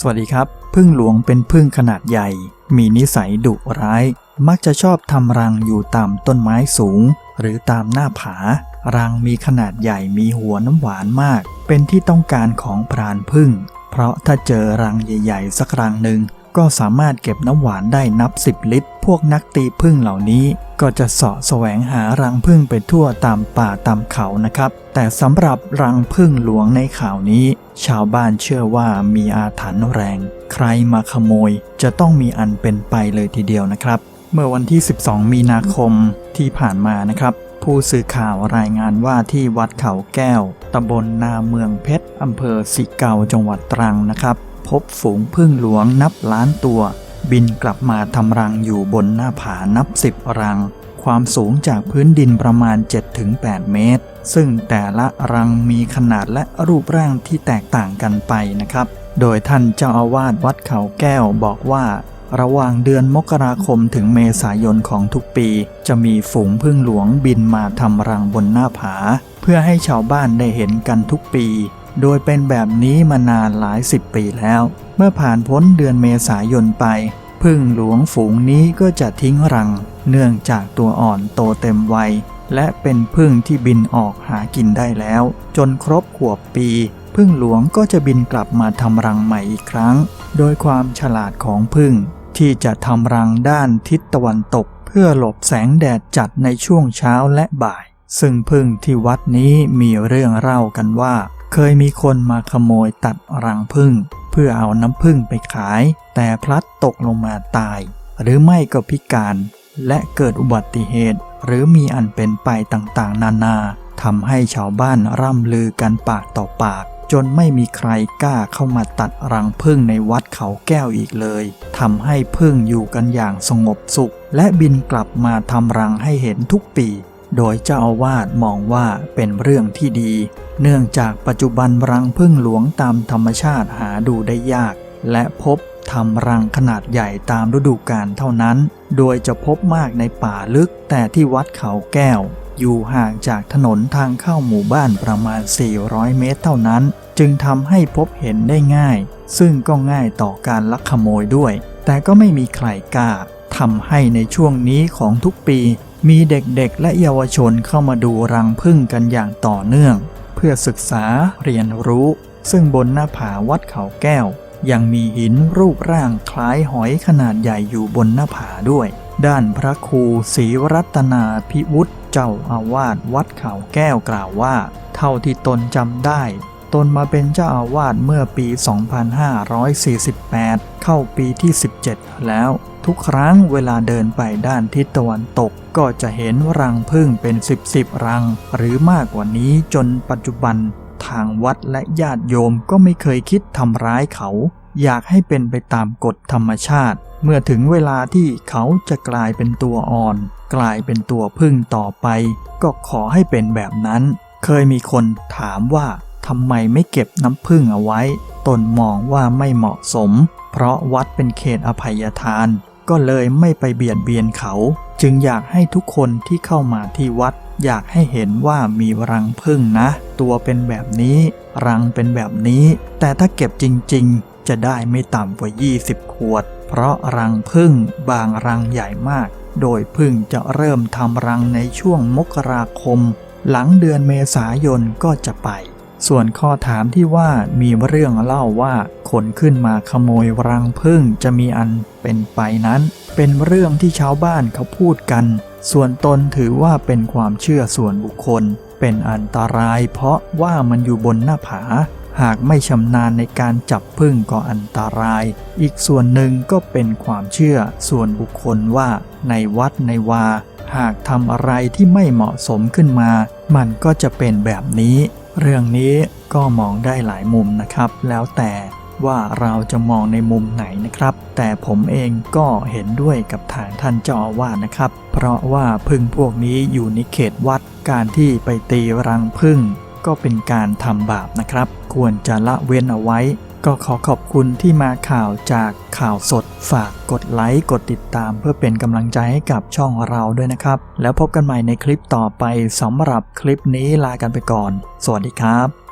สวัสดีครับพึ่งหลวงเป็นพึ่งขนาดใหญ่ มีนิสัยดุร้าย มักจะชอบทำรังอยู่ตามต้นไม้สูง หรือตามหน้าผา รังมีขนาดใหญ่มีหัวน้ำหวานมาก เป็นที่ต้องการของพรานพึ่ง เพราะถ้าเจอรังใหญ่ ๆ สักรังหนึ่ง ก็สามารถเก็บน้ำหวานได้นับสิบลิตร พวกนักตีพึ่งเหล่านี้ ก็จะเสาะแสวงหารังพึ่งไปทั่วตามป่าตามเขานะครับ แต่สำหรับรังพึ่งหลวงในข่าวนี้ ชาวบ้านเชื่อว่ามีอาถรรพ์แรง ใครมาขโมยจะต้องมีอันเป็นไปเลยทีเดียวนะครับ เมื่อวันที่ 12 มีนาคมที่ผ่านมานะครับผู้สื่อข่าวรายงานว่าที่วัดเขาแก้ว ตำบลนาเมืองเพชร อำเภอสิเกาจังหวัดตรังนะครับ พบฝูงพึ่งหลวงนับล้านตัว บินกลับมาทำรังอยู่บนหน้าผานับสิบรัง ความสูงจากพื้นดินประมาณ 7-8 เมตร ซึ่งแต่ละรังมีขนาดและรูปร่างที่แตกต่างกันไปนะครับ โดยท่านเจ้าอาวาสวัดเขาแก้วบอกว่าระหว่างเดือนมกราคมถึงเมษายนของทุกปี จะมีฝูงพึ่งหลวงบินมาทำรังบนหน้าผา เพื่อให้ชาวบ้านได้เห็นกันทุกปี โดยเป็นแบบนี้มานานหลายสิบปีแล้ว เมื่อผ่านพ้นเดือนเมษายนไปพึ่งหลวงฝูงนี้ก็จะทิ้งรัง เนื่องจากตัวอ่อนโตเต็มวัย และเป็นพึ่งที่บินออกหากินได้แล้ว จนครบขวบปีพึ่งหลวงก็จะบินกลับมาทำรังใหม่อีกครั้ง โดยความฉลาดของพึ่ง ที่จะทำรังด้านทิศตะวันตก เพื่อหลบแสงแดดจัดในช่วงเช้าและบ่าย ซึ่งพึ่งที่วัดนี้มีเรื่องเล่ากันว่า เคยมีคนมาขโมยตัดรังพึ่ง เพื่อเอาน้ำพึ่งไปขาย แต่พลัดตกลงมาตาย หรือไม่ก็พิการ และเกิดอุบัติเหตุ หรือมีอันเป็นไปต่างๆ นานาทำให้ชาวบ้านร่ำลือกันปากต่อปาก จนไม่มีใครกล้าเข้ามาตัดรังพึ่งในวัดเขาแก้วอีกเลยทำให้พึ่งอยู่กันอย่างสงบสุข และบินกลับมาทำรังให้เห็นทุกปี โดยเจ้าอาวาสมองว่าเป็นเรื่องที่ดี เนื่องจากปัจจุบันรังพึ่งหลวงตามธรรมชาติหาดูได้ยาก และพบทำรังขนาดใหญ่ตามฤดูกาลเท่านั้น โดยจะพบมากในป่าลึกแต่ที่วัดเขาแก้ว อยู่ห่างจากถนนทางเข้าหมู่บ้านประมาณ 400 เมตรเท่านั้น จึงทำให้พบเห็นได้ง่าย ซึ่งก็ง่ายต่อการลักขโมยด้วย แต่ก็ไม่มีใครกล้าทำให้ในช่วงนี้ของทุกปี มีเด็กๆและเยาวชนเข้ามาดูรังพึ่งกันอย่างต่อเนื่อง เพื่อศึกษาเรียนรู้ ซึ่งบนหน้าผาวัดเขาแก้ว ยังมีหินรูปร่างคล้ายหอยขนาดใหญ่อยู่บนหน้าผาด้วย ด้านพระครูศรีรัตนาพิวุฒิเจ้าอาวาสวัดเขาแก้วกล่าวว่า เท่าที่ตนจำได้ ตนมาเป็นเจ้าอาวาสเมื่อปี 2548 เข้าปีที่ 17 แล้ว ทุกครั้งเวลาเดินไปด้านทิศตะวันตกก็จะเห็นรังพึ่งเป็นสิบสิบรัง หรือมากกว่านี้จนปัจจุบัน ทางวัดและญาติโยมก็ไม่เคยคิดทำร้ายเขา อยากให้เป็นไปตามกฎธรรมชาติ เมื่อถึงเวลาที่เขาจะกลายเป็นตัวอ่อน กลายเป็นตัวพึ่งต่อไป ก็ขอให้เป็นแบบนั้น เคยมีคนถามว่า ทำไมไม่เก็บน้ำพึ่งเอาไว้ ตนมองว่าไม่เหมาะสม เพราะวัดเป็นเขตอภัยทาน ก็เลยไม่ไปเบียดเบียนเขา จึงอยากให้ทุกคนที่เข้ามาที่วัด อยากให้เห็นว่ามีรังพึ่งนะ ตัวเป็นแบบนี้ รังเป็นแบบนี้ แต่ถ้าเก็บจริง ๆ จะได้ไม่ต่ำกว่า 20 ขวด เพราะรังพึ่งบางรังใหญ่มาก โดยพึ่งจะเริ่มทำรังในช่วงมกราคม หลังเดือนเมษายนก็จะไป ส่วนข้อถามที่ว่ามีเรื่องเล่าว่าคนขึ้นมาขโมยรังพึ่งจะมีอันเป็นไปนั้น เป็นเรื่องที่ชาวบ้านเขาพูดกัน ส่วนตนถือว่าเป็นความเชื่อส่วนบุคคล เป็นอันตรายเพราะว่ามันอยู่บนหน้าผา หากไม่ชำนาญในการจับพึ่งก็อันตราย อีกส่วนหนึ่งก็เป็นความเชื่อส่วนบุคคลว่า ในวัดในวา หากทำอะไรที่ไม่เหมาะสมขึ้นมา มันก็จะเป็นแบบนี้ เรื่องนี้ก็มองได้หลายมุมนะครับ แล้วแต่ว่าเราจะมองในมุมไหนนะครับ แต่ผมเองก็เห็นด้วยกับทางท่านเจ้าอาวาสนะครับ เพราะว่าพึ่งพวกนี้อยู่ในเขตวัดการที่ไปตีรังพึ่งก็เป็นการทำบาปนะครับ ควรจะละเว้นเอาไว้ ก็ขอขอบคุณที่มาข่าวจากข่าวสด ฝากกดไลค์ กดติดตาม เพื่อเป็นกำลังใจให้กับช่องเราด้วยนะครับ แล้วพบกันใหม่ในคลิปต่อไปสำหรับคลิปนี้ลากันไปก่อน สวัสดีครับ